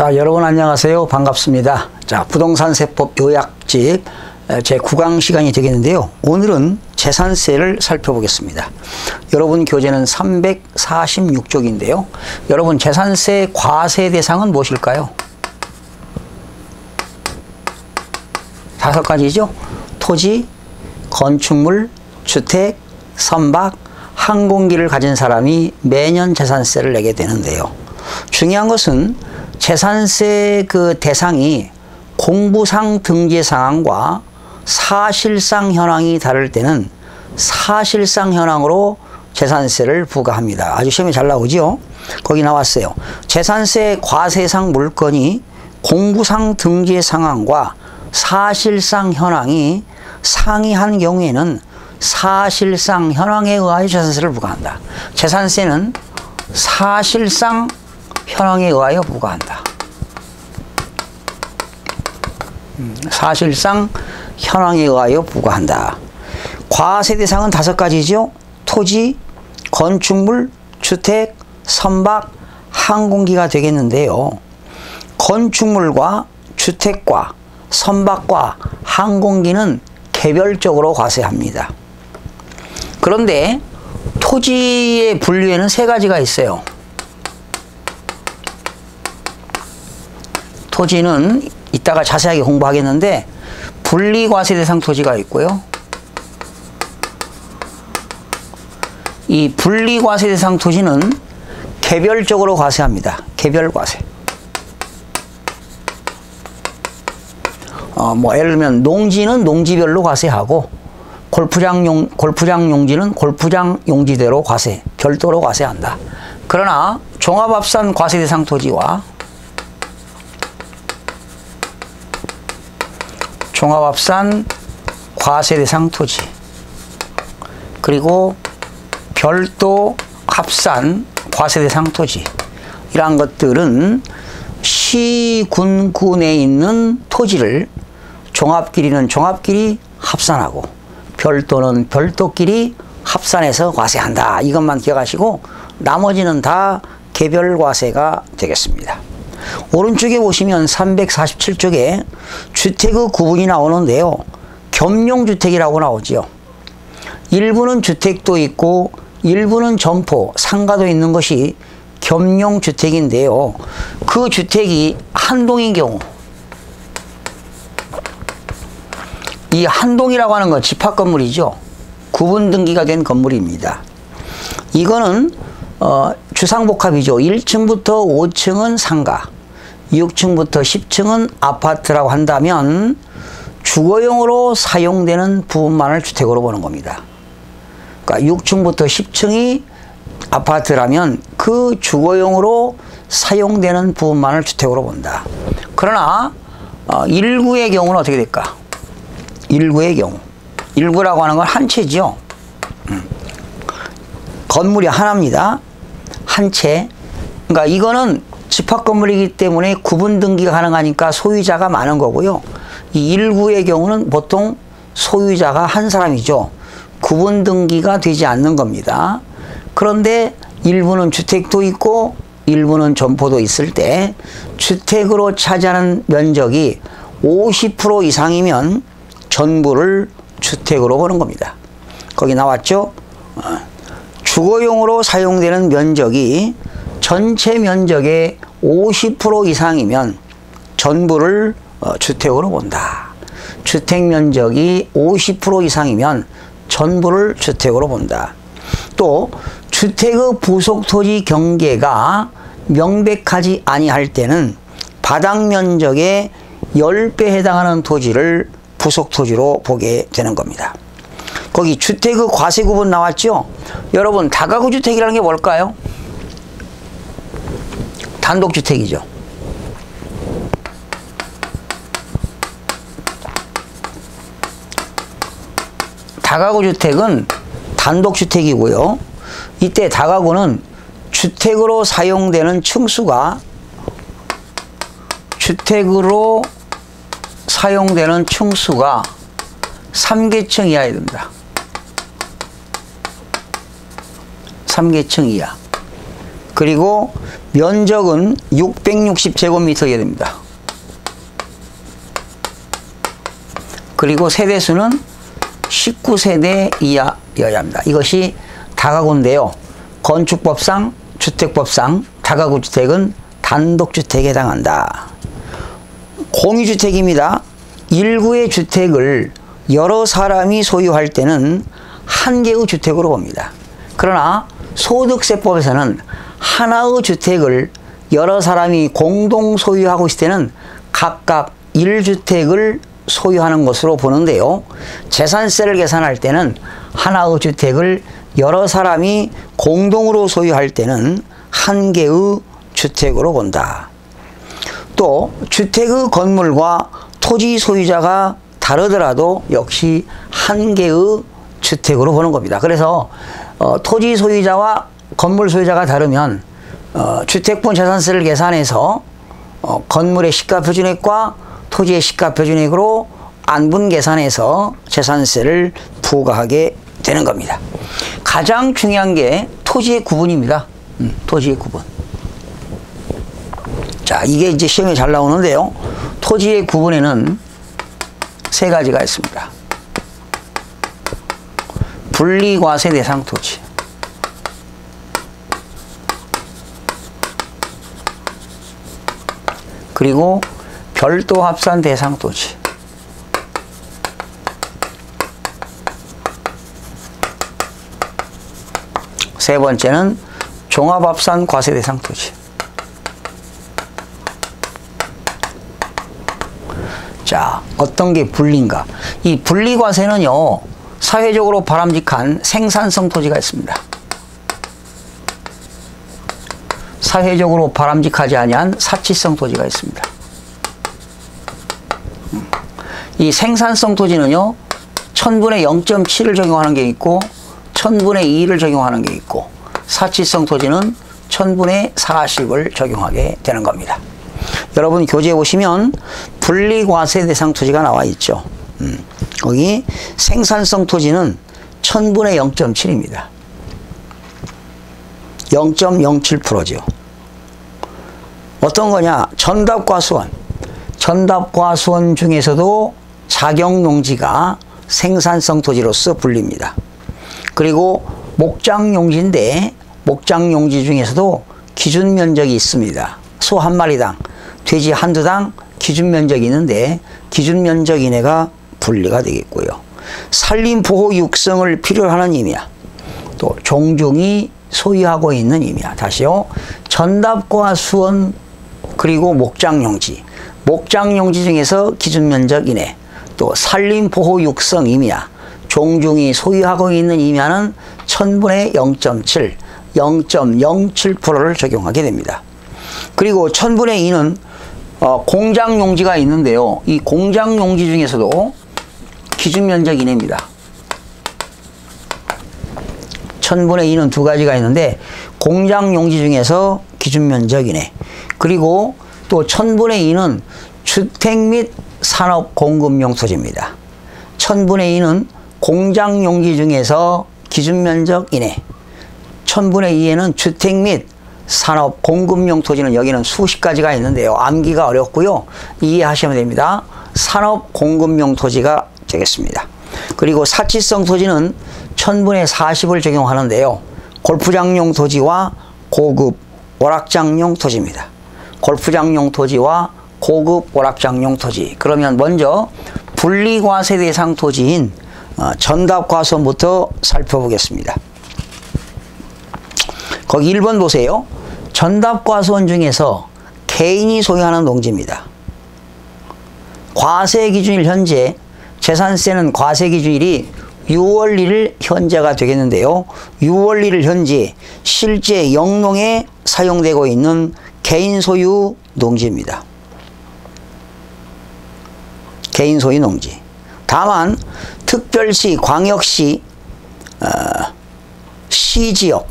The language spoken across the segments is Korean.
자, 여러분 안녕하세요. 반갑습니다. 자, 부동산 세법 요약집 제 9강 시간이 되겠는데요. 오늘은 재산세를 살펴보겠습니다. 여러분 교재는 346쪽인데요. 여러분 재산세 과세 대상은 무엇일까요? 다섯 가지죠. 토지, 건축물, 주택, 선박, 항공기를 가진 사람이 매년 재산세를 내게 되는데요. 중요한 것은 재산세 그 대상이 공부상 등재 상황과 사실상 현황이 다를 때는 사실상 현황으로 재산세를 부과합니다. 아주 시험에 잘 나오죠? 거기 나왔어요. 재산세 과세상 물건이 공부상 등재 상황과 사실상 현황이 상이한 경우에는 사실상 현황에 의하여 재산세를 부과한다. 재산세는 사실상 현황에 의하여 부과한다. 음, 사실상 현황에 의하여 부과한다. 과세 대상은 다섯 가지죠. 토지, 건축물, 주택, 선박, 항공기가 되겠는데요. 건축물과 주택과 선박과 항공기는 개별적으로 과세합니다. 그런데 토지의 분류에는 세 가지가 있어요. 토지는 이따가 자세하게 공부하겠는데 분리과세 대상 토지가 있고요. 이 분리과세 대상 토지는 개별적으로 과세합니다. 개별과세. 어, 뭐 예를 들면 농지는 농지별로 과세하고 골프장 용 골프장 용지는 골프장 용지대로 과세 별도로 과세한다. 그러나 종합합산 과세 대상 토지와 종합합산 과세 대상 토지 그리고 별도 합산 과세 대상 토지 이러한 것들은 시, 군, 군에 있는 토지를 종합끼리는 종합끼리 합산하고 별도는 별도끼리 합산해서 과세한다. 이것만 기억하시고 나머지는 다 개별 과세가 되겠습니다. 오른쪽에 보시면 347쪽에 주택의 구분이 나오는데요. 겸용주택이라고 나오지요. 일부는 주택도 있고 일부는 점포, 상가도 있는 것이 겸용주택인데요. 그 주택이 한 동인 경우 이 한동이라고 하는 건 집합 건물이죠. 구분 등기가 된 건물입니다. 이거는 어, 주상복합이죠. 1층부터 5층은 상가, 6층부터 10층은 아파트라고 한다면 주거용으로 사용되는 부분만을 주택으로 보는 겁니다. 그러니까 6층부터 10층이 아파트라면 그 주거용으로 사용되는 부분만을 주택으로 본다. 그러나 어, 일구의 경우는 어떻게 될까? 일구의 경우. 일구라고 하는 건 한 채죠. 음. 건물이 하나입니다. 한 채. 그러니까 이거는 집합 건물이기 때문에 구분 등기가 가능하니까 소유자가 많은 거고요. 이 일구의 경우는 보통 소유자가 한 사람이죠. 구분 등기가 되지 않는 겁니다. 그런데 일부는 주택도 있고 일부는 점포도 있을 때 주택으로 차지하는 면적이 50% 이상이면 전부를 주택으로 보는 겁니다. 거기 나왔죠? 어, 주거용으로 사용되는 면적이 전체 면적의 50% 이상이면 전부를 어, 주택으로 본다. 주택 면적이 50% 이상이면 전부를 주택으로 본다. 또 주택의 부속 토지 경계가 명백하지 아니할 때는 바닥 면적의 10배 해당하는 토지를 부속 토지로 보게 되는 겁니다. 거기 주택의 과세 구분 나왔죠? 여러분 다가구 주택이라는 게 뭘까요? 단독주택이죠. 다가구 주택은 단독주택이고요. 이때 다가구는 주택으로 사용되는 층수가 주택으로 사용되는 층수가 3계층 이하야 됩니다. 3계층 이하. 그리고 면적은 660제곱미터여야 됩니다. 그리고 세대수는 19세대 이하여야 합니다. 이것이 다가구인데요. 건축법상, 주택법상 다가구 주택은 단독주택에 해당한다. 공유주택입니다. 일구의 주택을 여러 사람이 소유할 때는 한 개의 주택으로 봅니다. 그러나 소득세법에서는 하나의 주택을 여러 사람이 공동 소유하고 있을 때는 각각 1주택을 소유하는 것으로 보는데요. 재산세를 계산할 때는 하나의 주택을 여러 사람이 공동으로 소유할 때는 한 개의 주택으로 본다. 또 주택의 건물과 토지 소유자가 다르더라도 역시 한 개의 주택으로 보는 겁니다. 그래서 어, 토지 소유자와 건물 소유자가 다르면 어, 주택분 재산세를 계산해서 어, 건물의 시가표준액과 토지의 시가표준액으로 안분 계산해서 재산세를 부과하게 되는 겁니다. 가장 중요한 게 토지의 구분입니다. 음, 토지의 구분. 자, 이게 이제 시험에 잘 나오는데요. 토지의 구분에는 세 가지가 있습니다. 분리과세 대상 토지. 그리고 별도 합산 대상 토지. 세 번째는 종합합산 과세 대상 토지. 자, 어떤 게 분리인가? 이 분리과세는요, 사회적으로 바람직한 생산성 토지가 있습니다. 사회적으로 바람직하지 아니한 사치성 토지가 있습니다. 음. 이 생산성 토지는요, 천분의 0.7을 적용하는 게 있고, 천분의 2를 적용하는 게 있고, 사치성 토지는 천분의 40을 적용하게 되는 겁니다. 여러분 교재에 보시면 분리과세 대상 토지가 나와 있죠. 음, 거기 생산성 토지는 천분의 0.7입니다. 0.07%죠. 어떤 거냐? 전답과 수원. 전답과 수원 중에서도 자격농지가 생산성 토지로서 불립니다. 그리고 목장용지인데 목장용지 중에서도 기준 면적이 있습니다. 소 한 마리당, 돼지 한두 당 기준 면적이 있는데 기준 면적 이내가 분리가 되겠고요. 산림 보호 육성을 필요로 하는 임이야. 또 종중이 소유하고 있는 임이야. 다시요. 전답과 수원 그리고 목장용지. 목장용지 중에서 기준 면적 이내. 또 산림 보호 육성 임이야. 종중이 소유하고 있는 임야는 천분의 0.7, 0.07%를 적용하게 됩니다. 그리고 천분의 2는 어, 공장 용지가 있는데요. 이 공장 용지 중에서도 기준 면적 이내입니다. 천분의 2는 두 가지가 있는데 공장 용지 중에서 기준 면적 이내 그리고 또 천분의 2는 주택 및 산업 공급용 토지입니다. 천분의 2는 공장 용지 중에서 기준 면적 이내 천분의 2에는 주택 및 산업 공급용 토지는 여기는 수십 가지가 있는데요. 암기가 어렵고요. 이해하시면 됩니다. 산업 공급용 토지가 되겠습니다. 그리고 사치성 토지는 천분의 40을 적용하는데요. 골프장용 토지와 고급 오락장용 토지입니다. 골프장용 토지와 고급 오락장용 토지. 그러면 먼저 분리과세 대상 토지인 어, 전답과선부터 살펴보겠습니다. 거기 1번 보세요. 전답과수원 중에서 개인이 소유하는 농지입니다. 과세 기준일 현재 재산세는 과세 기준일이 6월 1일 현재가 되겠는데요. 6월 1일 현재 실제 영농에 사용되고 있는 개인 소유 농지입니다. 개인 소유 농지. 다만 특별시, 광역시, 어, 시지역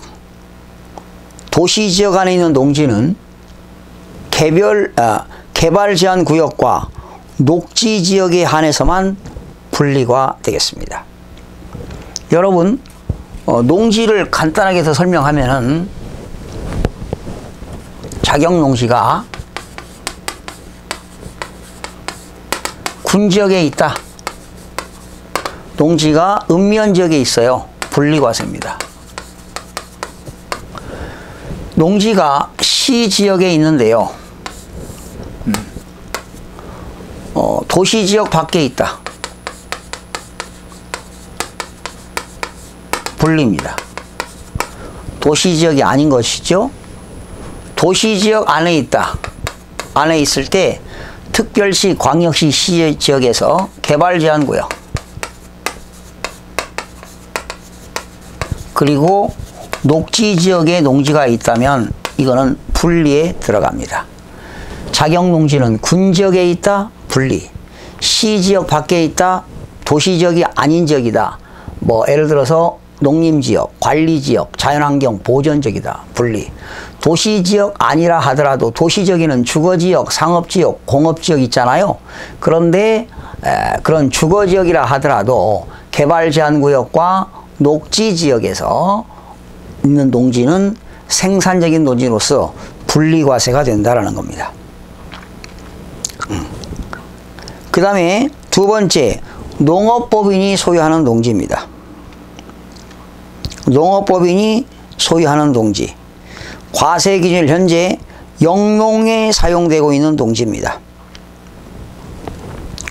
도시 지역 안에 있는 농지는 개별 아, 개발 제한 구역과 녹지 지역에 한해서만 분리가 되겠습니다. 여러분 어, 농지를 간단하게 더 설명하면은 자격 농지가 군 지역에 있다. 농지가 읍면 지역에 있어요. 분리과세입니다. 농지가 시 지역에 있는데요. 음. 어, 도시 지역 밖에 있다. 분리입니다. 도시 지역이 아닌 것이죠. 도시 지역 안에 있다. 안에 있을 때 특별시, 광역시, 시 지역에서 개발 제한 구역 그리고 녹지 지역에 농지가 있다면 이거는 분리에 들어갑니다. 자격 농지는 군 지역에 있다 분리, 시 지역 밖에 있다 도시 지역이 아닌 지역이다. 뭐 예를 들어서 농림지역, 관리지역, 자연환경 보전지역이다. 분리. 도시지역 아니라 하더라도 도시적에는 주거지역, 상업지역, 공업지역 있잖아요. 그런데 에, 그런 주거지역이라 하더라도 개발제한구역과 녹지지역에서 있는 농지는 생산적인 농지로서 분리과세가 된다라는 겁니다. 음. 그 다음에 두 번째 농업법인이 소유하는 농지입니다. 농업법인이 소유하는 농지 과세 기준 현재 영농에 사용되고 있는 농지입니다.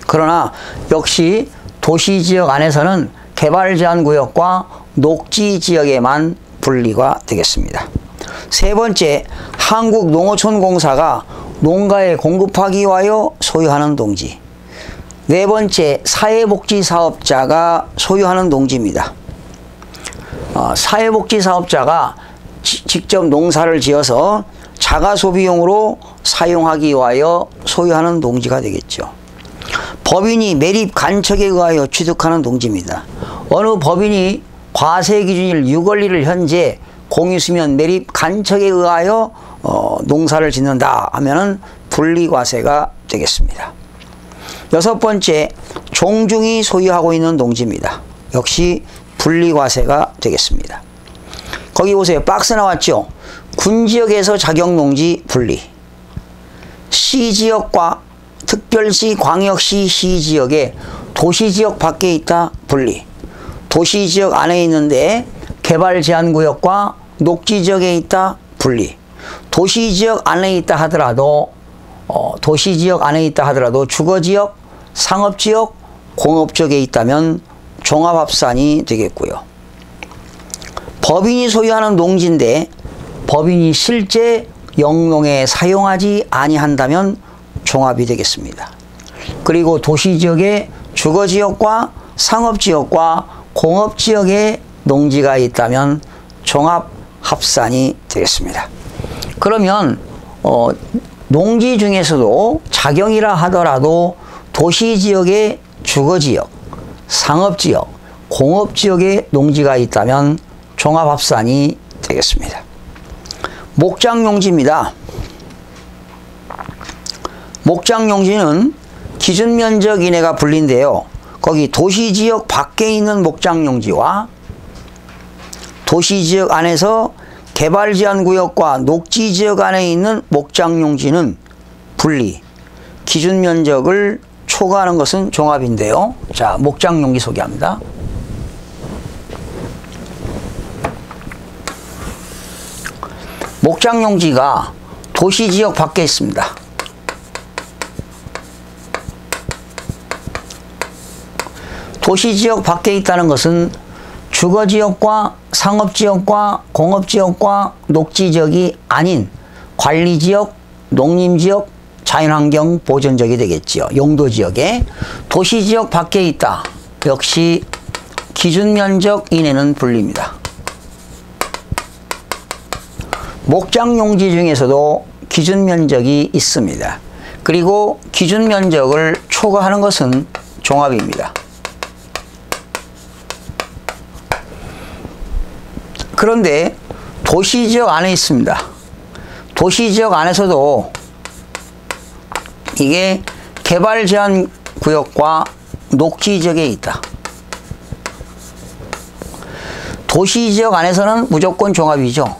그러나 역시 도시지역 안에서는 개발 제한 구역과 녹지 지역에만 분리가 되겠습니다. 세 번째, 한국농어촌공사가 농가에 공급하기 위하여 소유하는 농지. 네 번째, 사회복지사업자가 소유하는 농지입니다. 어, 사회복지 사업자가 지, 직접 농사를 지어서 자가 소비용으로 사용하기 위하여 소유하는 농지가 되겠죠. 법인이 매립 간척에 의하여 취득하는 농지입니다. 어느 법인이 과세 기준일 6원리를 현재 공유수면 매립 간척에 의하여 어, 농사를 짓는다 하면은 분리과세가 되겠습니다. 여섯 번째, 종중이 소유하고 있는 농지입니다. 역시 분리과세가 되겠습니다. 거기 보세요. 박스 나왔죠? 군지역에서 자격농지 분리. 시지역과 특별시, 광역시, 시지역에 도시지역 밖에 있다 분리. 도시지역 안에 있는데 개발 제한구역과 녹지지역에 있다 분리. 도시지역 안에 있다 하더라도 어, 도시지역 안에 있다 하더라도 주거지역, 상업지역, 공업지역에 있다면 종합합산이 되겠고요. 법인이 소유하는 농지인데 법인이 실제 영농에 사용하지 아니한다면 종합이 되겠습니다. 그리고 도시지역에 주거지역과 상업지역과 공업지역에 농지가 있다면 종합합산이 되겠습니다. 그러면 어, 농지 중에서도 작용이라 하더라도 도시지역의 주거지역, 상업지역, 공업지역에 농지가 있다면 종합합산이 되겠습니다. 목장용지입니다. 목장용지는 기준면적 이내가 불린데요. 거기 도시지역 밖에 있는 목장용지와 도시지역 안에서 개발제한구역과 녹지지역 안에 있는 목장용지는 분리, 기준면적을 초과하는 것은 종합인데요. 자, 목장용지 소개합니다. 목장 용지가 도시 지역 밖에 있습니다. 도시 지역 밖에 있다는 것은 주거 지역과 상업 지역과 공업 지역과 녹지 지역이 아닌 관리 지역, 농림 지역, 자연환경 보전지역이 되겠지요. 용도지역에 도시지역 밖에 있다. 역시 기준면적 이내는 분리입니다. 목장용지 중에서도 기준면적이 있습니다. 그리고 기준면적을 초과하는 것은 종합입니다. 그런데 도시지역 안에 있습니다. 도시지역 안에서도 이게 개발 제한 구역과 녹지 지역에 있다. 도시 지역 안에서는 무조건 종합이죠.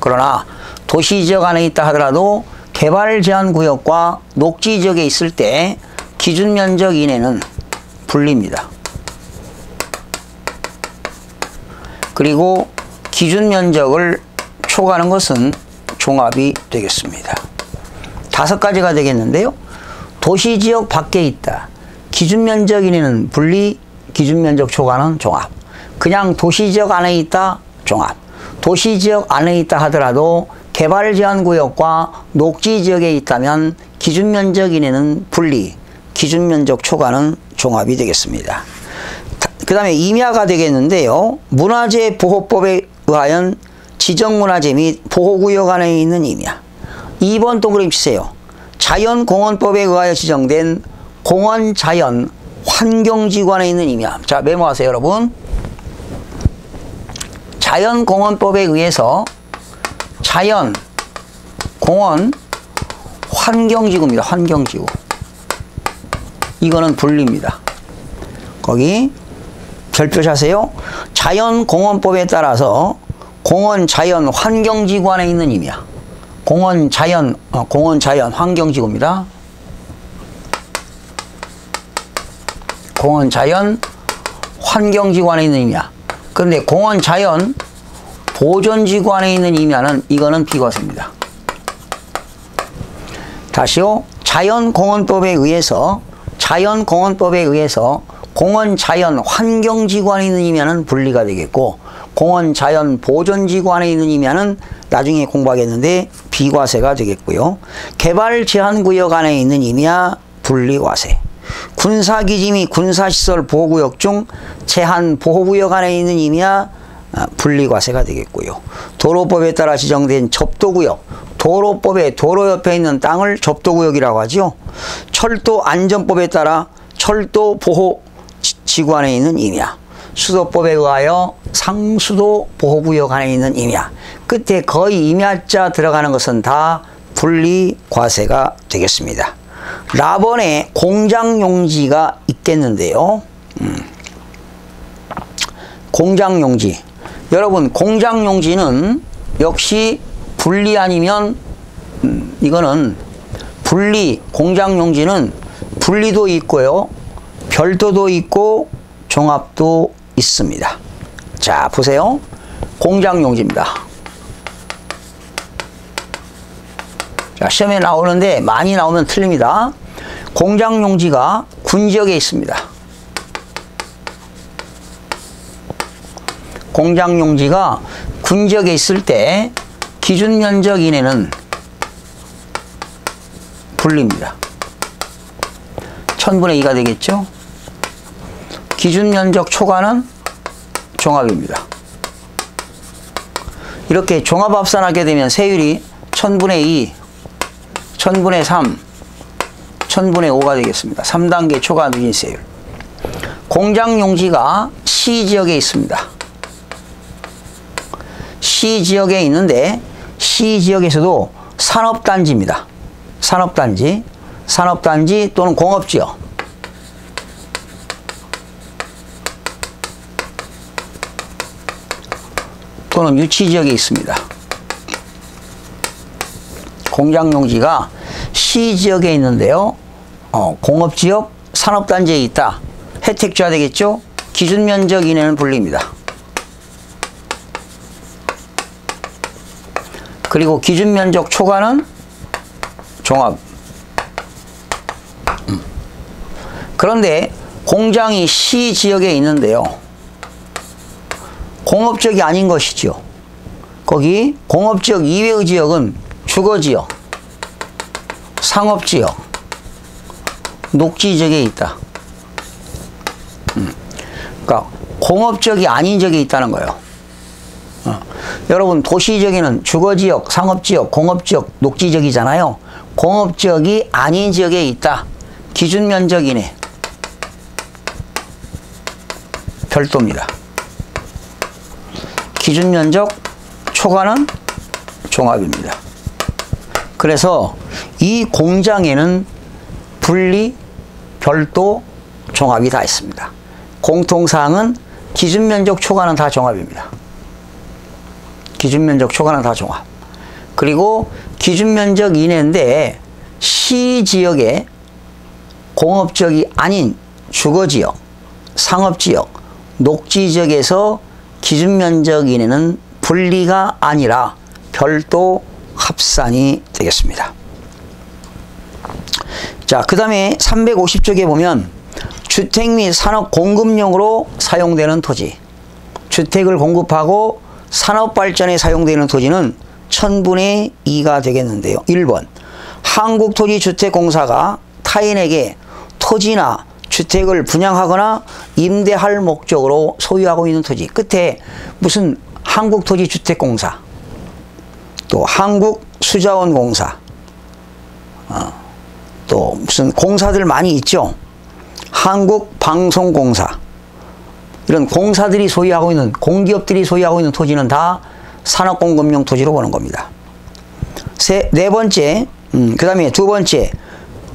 그러나 도시 지역 안에 있다 하더라도 개발 제한 구역과 녹지 지역에 있을 때 기준 면적 이내는 분리입니다. 그리고 기준 면적을 초과하는 것은 종합이 되겠습니다. 다섯 가지가 되겠는데요. 도시 지역 밖에 있다. 기준 면적 이내는 분리, 기준 면적 초과는 종합. 그냥 도시 지역 안에 있다. 종합. 도시 지역 안에 있다 하더라도 개발 제한 구역과 녹지 지역에 있다면 기준 면적 이내는 분리, 기준 면적 초과는 종합이 되겠습니다. 그 다음에 임야가 되겠는데요. 문화재 보호법에 의하여 지정문화재 및 보호구역 안에 있는 임야. 2번 동그라미 치세요. 자연공원법에 의하여 지정된 공원 자연 환경지관에 있는 임야. 자, 메모하세요, 여러분. 자연공원법에 의해서 자연, 공원, 환경지구입니다. 환경지구. 이거는 분리입니다. 거기 별표하세요. 자연공원법에 따라서 공원 자연 환경지구 안에 있는 임이야. 공원 자연 어, 공원 자연 환경지구입니다. 공원 자연 환경지구 안에 있는 임야. 그런데 공원 자연 보존지구 안에 있는 임야는 이거는 비과세입니다. 다시요. 자연공원법에 의해서 자연공원법에 의해서 공원 자연 환경지구 안에 있는 임야는 분리가 되겠고 공원 자연 보존지구 안에 있는 임야는 나중에 공부하겠는데 비과세가 되겠고요. 개발 제한 구역 안에 있는 임야 분리과세. 군사기지 및 군사시설 보호구역 중 제한 보호구역 안에 있는 임야 아, 분리과세가 되겠고요. 도로법에 따라 지정된 접도구역, 도로법에 도로 옆에 있는 땅을 접도구역이라고 하죠. 철도 안전법에 따라 철도 보호 지구 안에 있는 임야. 수도법에 의하여 상수도 보호구역 안에 있는 임야. 끝에 거의 임야자 들어가는 것은 다 분리과세가 되겠습니다. 라번에 공장용지가 있겠는데요. 음. 공장용지. 여러분 공장용지는 역시 분리 아니면 음, 이거는 분리 공장용지는 분리도 있고요. 별도도 있고 종합도 있습니다. 자 보세요. 공장 용지입니다. 자 시험에 나오는데 많이 나오면 틀립니다. 공장 용지가 군 지역에 있습니다. 공장 용지가 군 지역에 있을 때 기준 면적 이내는 분리입니다. 1000분의 2가 되겠죠? 기준 면적 초과는 종합입니다. 이렇게 종합 합산하게 되면 세율이 1000분의 2, 1000분의 3, 1000분의 5가 되겠습니다. 3단계 초과 누진 세율. 공장 용지가 시지역에 있습니다. 시지역에 있는데 시지역에서도 산업단지입니다. 산업단지, 산업단지 또는 공업지역. 또는 유치지역에 있습니다. 공장 용지가 시지역에 있는데요. 어, 공업 지역, 산업 단지에 있다. 혜택줘야 되겠죠? 기준 면적 이내는 분리입니다. 그리고 기준 면적 초과는 종합. 음. 그런데 공장이 시 지역에 있는데요. 공업지역이 아닌 것이죠. 거기 공업지역 이외의 지역은 주거지역, 상업지역, 녹지지역에 있다. 음. 그러니까 공업지역이 아닌 지역에 있다는 거예요. 어. 여러분 도시지역에는 주거지역, 상업지역, 공업지역, 녹지지역이잖아요. 공업지역이 아닌 지역에 있다. 기준면적 이내. 별도입니다. 기준 면적 초과는 종합입니다. 그래서 이 공장에는 분리, 별도, 종합이 다 있습니다. 공통사항은 기준 면적 초과는 다 종합입니다. 기준 면적 초과는 다 종합. 그리고 기준 면적 이내인데 시 지역에 공업지역이 아닌 주거지역, 상업지역, 녹지지역에서 기준 면적 이내는 분리가 아니라 별도 합산이 되겠습니다. 자, 그 다음에 350쪽에 보면 주택 및 산업 공급용으로 사용되는 토지. 주택을 공급하고 산업 발전에 사용되는 토지는 천분의 2가 되겠는데요. 1번. 한국토지주택공사가 타인에게 토지나 주택을 분양하거나 임대할 목적으로 소유하고 있는 토지. 끝에 무슨 한국토지주택공사, 또 한국수자원공사, 어, 또 무슨 공사들 많이 있죠. 한국방송공사. 이런 공사들이 소유하고 있는, 공기업들이 소유하고 있는 토지는 다 산업공급용 토지로 보는 겁니다. 세, 네 번째, 음, 그 다음에 두 번째,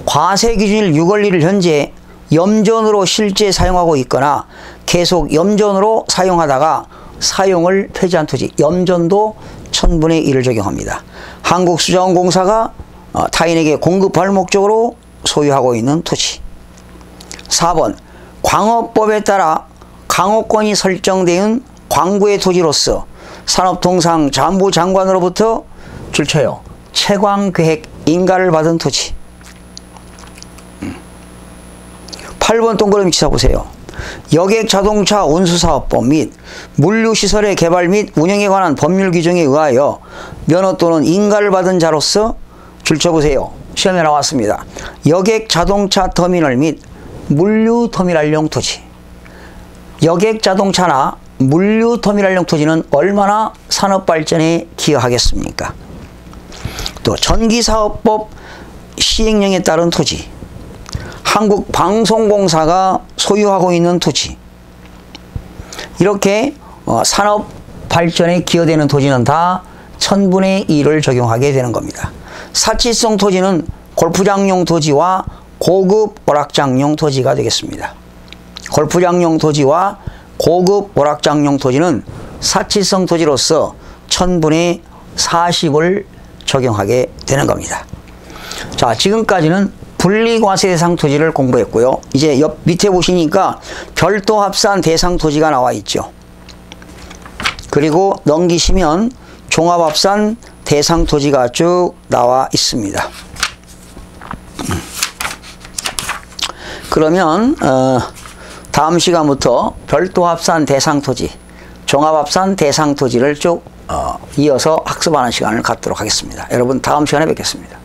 과세 기준일 6월 1일 현재 염전으로 실제 사용하고 있거나 계속 염전으로 사용하다가 사용을 폐지한 토지, 염전도 천분의 1을 적용합니다. 한국수자원공사가 어, 타인에게 공급할 목적으로 소유하고 있는 토지. 4번 광업법에 따라 강호권이 설정된 광구의 토지로서 산업통상 잠부 장관으로부터 줄쳐요. 채광계획 인가를 받은 토지. 8번 동그라미 치사보세요. 여객 자동차 운수사업법 및 물류시설의 개발 및 운영에 관한 법률 규정에 의하여 면허 또는 인가를 받은 자로서 줄쳐보세요. 시험에 나왔습니다. 여객 자동차 터미널 및 물류 터미널용 토지. 여객 자동차나 물류 터미널용 토지는 얼마나 산업 발전에 기여하겠습니까? 또 전기사업법 시행령에 따른 토지. 한국 방송공사가 소유하고 있는 토지 이렇게 어, 산업 발전에 기여되는 토지는 다 천분의 1을 적용하게 되는 겁니다. 사치성 토지는 골프장용 토지와 고급 오락장용 토지가 되겠습니다. 골프장용 토지와 고급 오락장용 토지는 사치성 토지로서 천분의 40을 적용하게 되는 겁니다. 자, 지금까지는 분리과세 대상 토지를 공부했고요. 이제 옆 밑에 보시니까 별도 합산 대상 토지가 나와 있죠. 그리고 넘기시면 종합합산 대상 토지가 쭉 나와 있습니다. 그러면 어, 다음 시간부터 별도 합산 대상 토지, 종합 합산 대상 토지를 쭉 어, 이어서 학습하는 시간을 갖도록 하겠습니다. 여러분 다음 시간에 뵙겠습니다.